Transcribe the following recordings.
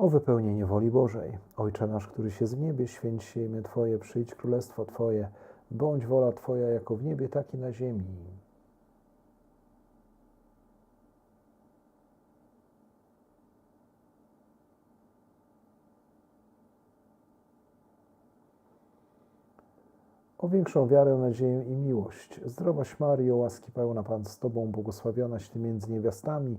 O wypełnienie woli Bożej. Ojcze nasz, który się w niebie, święć się imię Twoje, przyjdź królestwo Twoje, bądź wola Twoja jako w niebie, tak i na ziemi. O większą wiarę, nadzieję i miłość. Zdrowaś Maryjo, łaski pełna Pan z Tobą, błogosławionaś Ty między niewiastami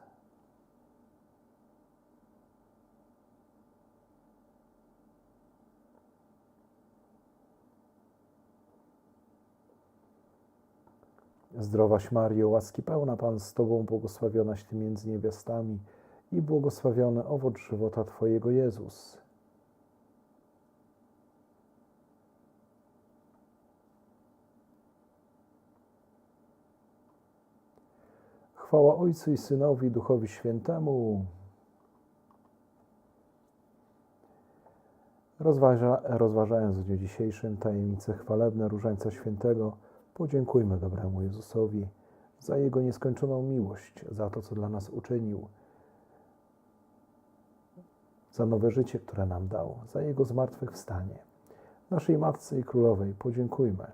Zdrowaś Maryjo, łaski pełna Pan z Tobą, błogosławionaś Ty między niewiastami i błogosławiony owoc żywota Twojego Jezus. Chwała Ojcu i Synowi Duchowi Świętemu. Rozważa, rozważając w dniu dzisiejszym tajemnice chwalebne Różańca Świętego, podziękujmy dobremu Jezusowi za Jego nieskończoną miłość, za to, co dla nas uczynił, za nowe życie, które nam dał, za Jego zmartwychwstanie. Naszej Matce i Królowej podziękujmy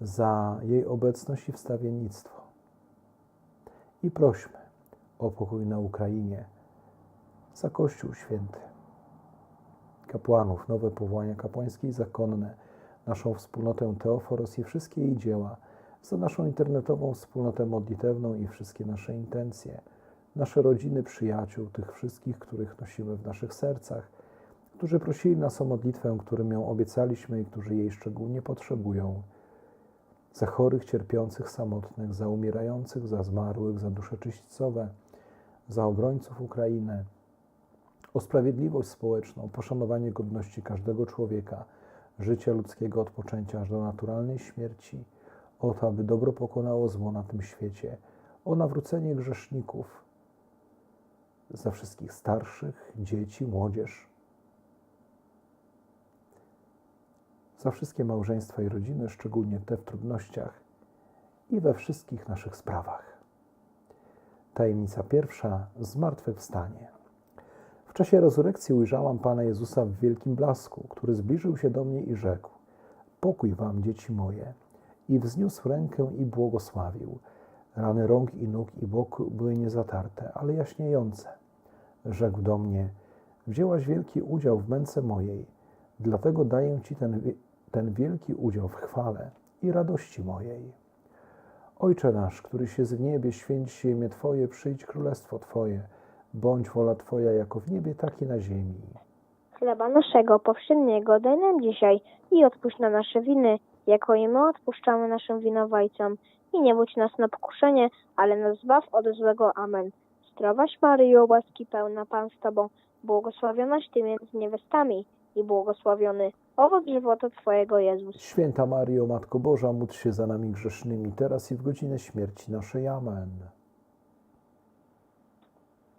za jej obecność i wstawiennictwo. I prośmy o pokój na Ukrainie, za Kościół Święty, kapłanów, nowe powołania kapłańskie i zakonne, naszą wspólnotę Teoforos i wszystkie jej dzieła, za naszą internetową wspólnotę modlitewną i wszystkie nasze intencje, nasze rodziny, przyjaciół, tych wszystkich, których nosimy w naszych sercach, którzy prosili nas o modlitwę, którym ją obiecaliśmy i którzy jej szczególnie potrzebują, za chorych, cierpiących, samotnych, za umierających, za zmarłych, za dusze czyśćcowe, za obrońców Ukrainy, o sprawiedliwość społeczną, poszanowanie godności każdego człowieka, życia ludzkiego od poczęcia aż do naturalnej śmierci, o to, aby dobro pokonało zło na tym świecie, o nawrócenie grzeszników, za wszystkich starszych, dzieci, młodzież, za wszystkie małżeństwa i rodziny, szczególnie te w trudnościach i we wszystkich naszych sprawach. Tajemnica pierwsza zmartwychwstanie. Czasie rezurekcji ujrzałam Pana Jezusa w wielkim blasku, który zbliżył się do mnie i rzekł: Pokój wam, dzieci moje. I wzniósł rękę i błogosławił. Rany rąk i nóg i boku były niezatarte, ale jaśniejące. Rzekł do mnie: Wzięłaś wielki udział w męce mojej, dlatego daję ci ten, ten wielki udział w chwale i radości mojej. Ojcze nasz, który się w niebie, święć się imię Twoje, przyjdź królestwo Twoje, bądź wola Twoja jako w niebie, tak i na ziemi. Chleba naszego powszedniego daj nam dzisiaj i odpuść na nasze winy, jako i my odpuszczamy naszym winowajcom. I nie budź nas na pokuszenie, ale nas zbaw od złego. Amen. Zdrowaś Maryjo, łaski pełna Pan z Tobą, błogosławionaś Ty między niewiastami i błogosławiony owoc żywota Twojego Jezus. Święta Maryjo, Matko Boża, módl się za nami grzesznymi, teraz i w godzinę śmierci naszej. Amen.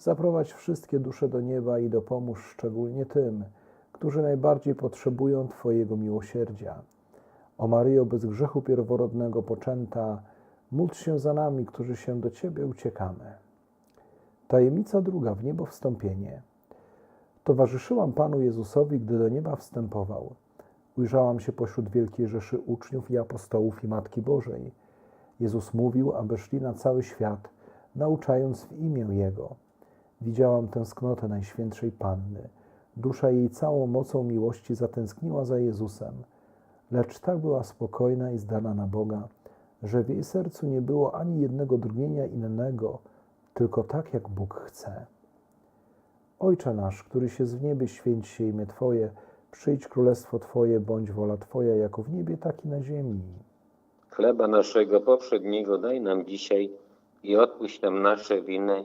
zaprowadź wszystkie dusze do nieba i dopomóż szczególnie tym, którzy najbardziej potrzebują Twojego miłosierdzia. O Maryjo, bez grzechu pierworodnego poczęta, módl się za nami, którzy się do Ciebie uciekamy. Tajemnica druga w niebo wstąpienie. Towarzyszyłam Panu Jezusowi, gdy do nieba wstępował. Ujrzałam się pośród wielkiej rzeszy uczniów i apostołów i Matki Bożej. Jezus mówił, aby szli na cały świat, nauczając w imię Jego. Widziałam tęsknotę Najświętszej Panny. Dusza jej całą mocą miłości zatęskniła za Jezusem, lecz tak była spokojna i zdana na Boga, że w jej sercu nie było ani jednego drgnienia innego, tylko tak, jak Bóg chce. Ojcze nasz, który się w niebie, święć się imię Twoje, przyjdź królestwo Twoje, bądź wola Twoja, jako w niebie, tak i na ziemi. Chleba naszego poprzedniego daj nam dzisiaj i odpuść nam nasze winy,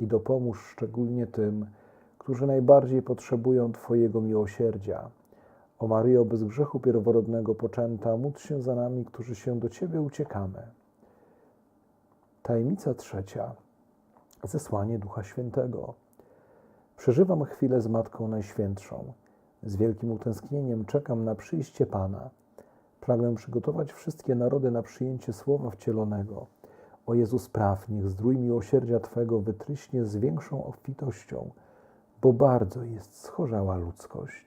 i dopomóż szczególnie tym, którzy najbardziej potrzebują Twojego miłosierdzia. O Maryjo, bez grzechu pierworodnego poczęta, módl się za nami, którzy się do Ciebie uciekamy. Tajemnica trzecia. Zesłanie Ducha Świętego. Przeżywam chwilę z Matką Najświętszą. Z wielkim utęsknieniem czekam na przyjście Pana. Pragnę przygotować wszystkie narody na przyjęcie Słowa Wcielonego. O Jezu, spraw, niech zdrój miłosierdzia Twego wytryśnie z większą obfitością, bo bardzo jest schorzała ludzkość.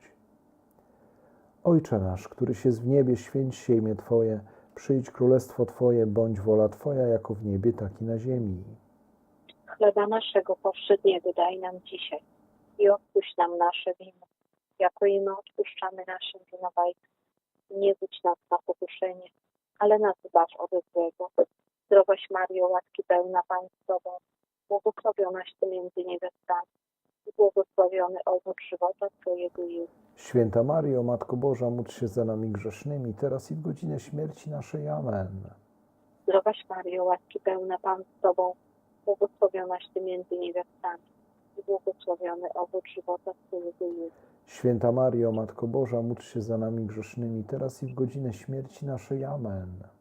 Ojcze nasz, któryś jest w niebie, święć się imię Twoje, przyjdź królestwo Twoje, bądź wola Twoja, jako w niebie, tak i na ziemi. Chleba naszego powszedniego daj nam dzisiaj i odpuść nam nasze winy, jako i my odpuszczamy naszym winowajcom. Nie budź nas na pokuszenie, ale nas zbaw od złego. Zdrowaś Mario, łaski pełna Pan z Tobą, błogosławionaś Ty między niewiastami i błogosławiony owoc żywota Twojego Jezus. Święta Mario, Matko Boża, módl się za nami grzesznymi, teraz i w godzinę śmierci naszej. Amen. Zdrowaś Mario, łaski pełna Pan z Tobą, błogosławionaś Ty między niewiastami i błogosławiony owoc żywota Twojego Jezus. Święta Mario, Matko Boża, módl się za nami grzesznymi, teraz i w godzinę śmierci naszej. Amen.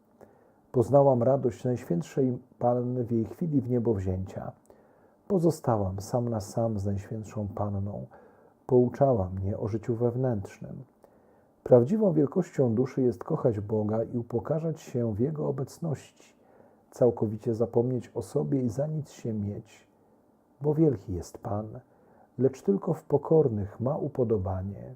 Poznałam radość Najświętszej Panny w jej chwili w niebo wzięcia. Pozostałam sam na sam z Najświętszą Panną. Pouczała mnie o życiu wewnętrznym. Prawdziwą wielkością duszy jest kochać Boga i upokarzać się w Jego obecności, całkowicie zapomnieć o sobie i za nic się mieć, bo wielki jest Pan, lecz tylko w pokornych ma upodobanie.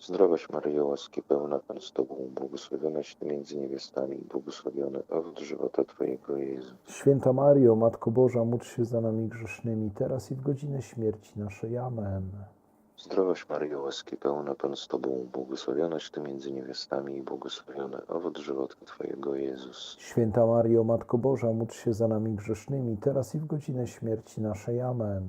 Zdrowaś Maryjo, łaski pełna Pan z Tobą, błogosławionaś Ty między niewiastami błogosławiony owoc żywota Twojego Jezus. Święta Mario, Matko Boża, módl się za nami grzesznymi, teraz i w godzinę śmierci naszej. Amen. Zdrowaś Maryjo, łaski pełna Pan z Tobą, błogosławionaś Ty między niewiastami i błogosławiony owoc żywota Twojego Jezus. Święta Mario, Matko Boża, módl się za nami grzesznymi, teraz i w godzinę śmierci naszej. Amen.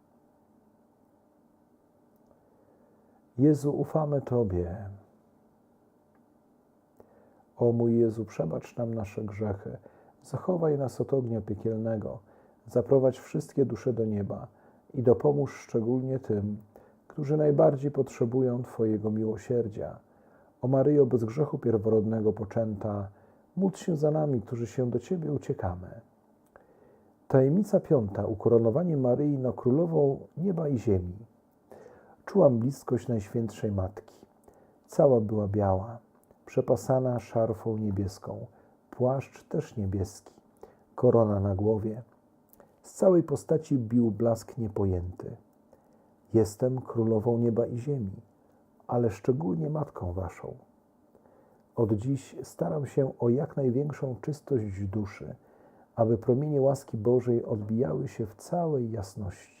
Jezu, ufamy Tobie. O mój Jezu, przebacz nam nasze grzechy, zachowaj nas od ognia piekielnego, zaprowadź wszystkie dusze do nieba i dopomóż szczególnie tym, którzy najbardziej potrzebują Twojego miłosierdzia. O Maryjo, bez grzechu pierworodnego poczęta, módl się za nami, którzy się do Ciebie uciekamy. Tajemnica piąta, ukoronowanie Maryi na królową nieba i ziemi. Czułam bliskość Najświętszej Matki. Cała była biała, przepasana szarfą niebieską, płaszcz też niebieski, korona na głowie. Z całej postaci bił blask niepojęty. Jestem królową nieba i ziemi, ale szczególnie matką waszą. Od dziś staram się o jak największą czystość duszy, aby promienie łaski Bożej odbijały się w całej jasności.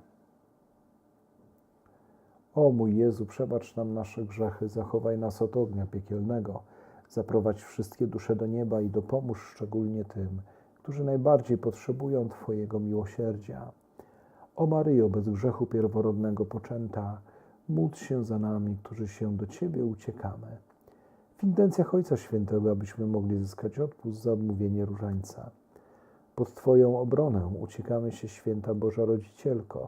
O mój Jezu, przebacz nam nasze grzechy, zachowaj nas od ognia piekielnego, zaprowadź wszystkie dusze do nieba i dopomóż szczególnie tym, którzy najbardziej potrzebują Twojego miłosierdzia. O Maryjo, bez grzechu pierworodnego poczęta, módl się za nami, którzy się do Ciebie uciekamy. W intencjach Ojca Świętego, abyśmy mogli zyskać odpust za odmówienie różańca. Pod Twoją obronę uciekamy się, Święta Boża Rodzicielko,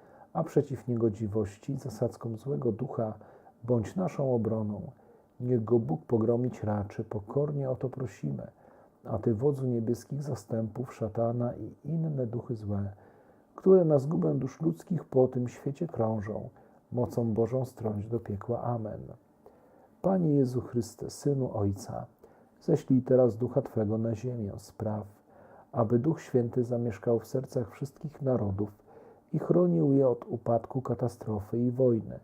a przeciw niegodziwości, zasadzkom złego ducha, bądź naszą obroną. Niech go Bóg pogromić raczy, pokornie o to prosimy. A Ty, wodzu niebieskich zastępów, szatana i inne duchy złe, które na zgubę dusz ludzkich po tym świecie krążą, mocą Bożą strąć do piekła. Amen. Panie Jezu Chryste, Synu Ojca, ześlij teraz Ducha Twego na ziemię, spraw, aby Duch Święty zamieszkał w sercach wszystkich narodów i chronił je od upadku, katastrofy i wojny.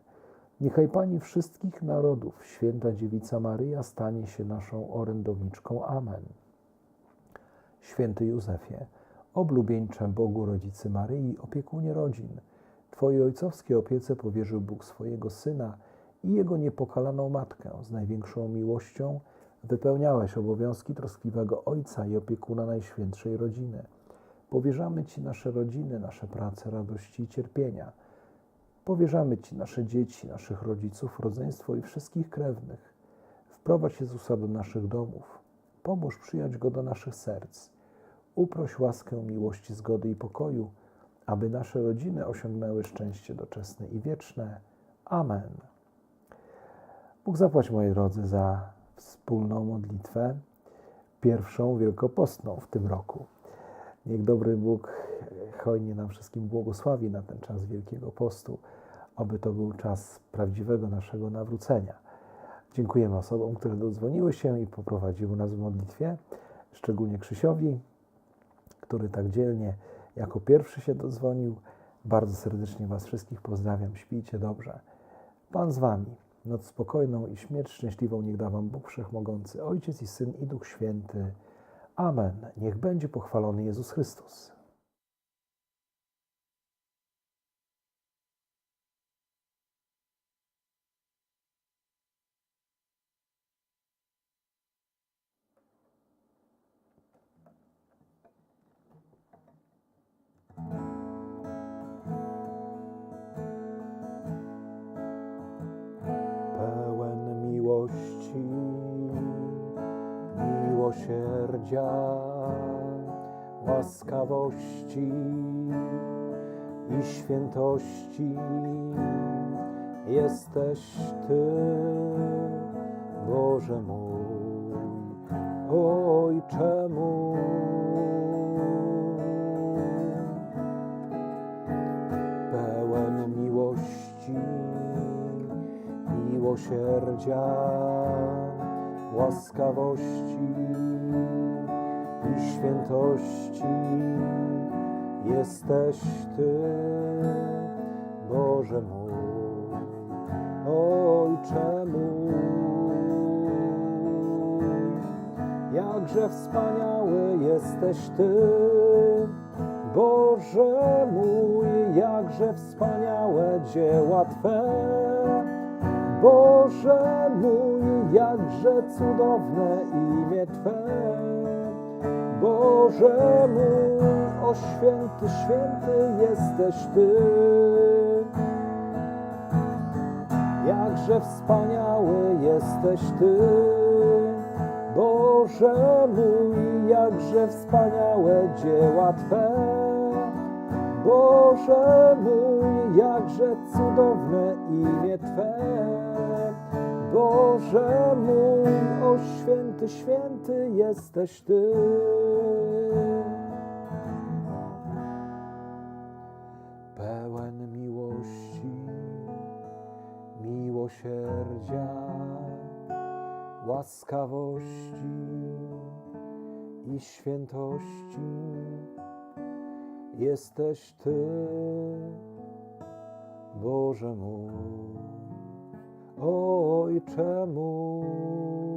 Niechaj Pani wszystkich narodów, Święta Dziewica Maryja, stanie się naszą orędowniczką. Amen. Święty Józefie, oblubieńcze Bogu Rodzicy Maryi, opiekunie rodzin, Twojej ojcowskiej opiece powierzył Bóg swojego Syna i Jego niepokalaną Matkę. Z największą miłością wypełniałeś obowiązki troskliwego Ojca i opiekuna Najświętszej Rodziny. Powierzamy Ci nasze rodziny, nasze prace, radości i cierpienia. Powierzamy Ci nasze dzieci, naszych rodziców, rodzeństwo i wszystkich krewnych. Wprowadź Jezusa do naszych domów. Pomóż przyjąć Go do naszych serc. Uproś łaskę miłości, zgody i pokoju, aby nasze rodziny osiągnęły szczęście doczesne i wieczne. Amen. Bóg zapłać, moi drodzy, za wspólną modlitwę, pierwszą wielkopostną w tym roku. Niech dobry Bóg hojnie nam wszystkim błogosławi na ten czas Wielkiego Postu, aby to był czas prawdziwego naszego nawrócenia. Dziękujemy osobom, które dodzwoniły się i poprowadziły nas w modlitwie, szczególnie Krzysiowi, który tak dzielnie jako pierwszy się dodzwonił. Bardzo serdecznie Was wszystkich pozdrawiam. Śpijcie dobrze. Pan z Wami. Noc spokojną i śmierć szczęśliwą niech da Wam Bóg Wszechmogący, Ojciec i Syn i Duch Święty. Amen. Niech będzie pochwalony Jezus Chrystus. Łaskawości i świętości jesteś Ty, Boże mój, Ojcze mój. Pełen miłości, miłosierdzia, łaskawości i świętości jesteś Ty, Boże mój, Ojcze mój. Jakże wspaniały jesteś Ty, Boże mój, jakże wspaniałe dzieła Twe. Boże mój, jakże cudowne imię Twe. Boże mój, o święty, święty jesteś Ty. Jakże wspaniały jesteś Ty. Boże mój, jakże wspaniałe dzieła Twe. Boże mój, jakże cudowne imię Twe. Boże mój, o święty, święty jesteś Ty. Łaskawości i świętości jesteś Ty, Boże mój, Ojcze mój.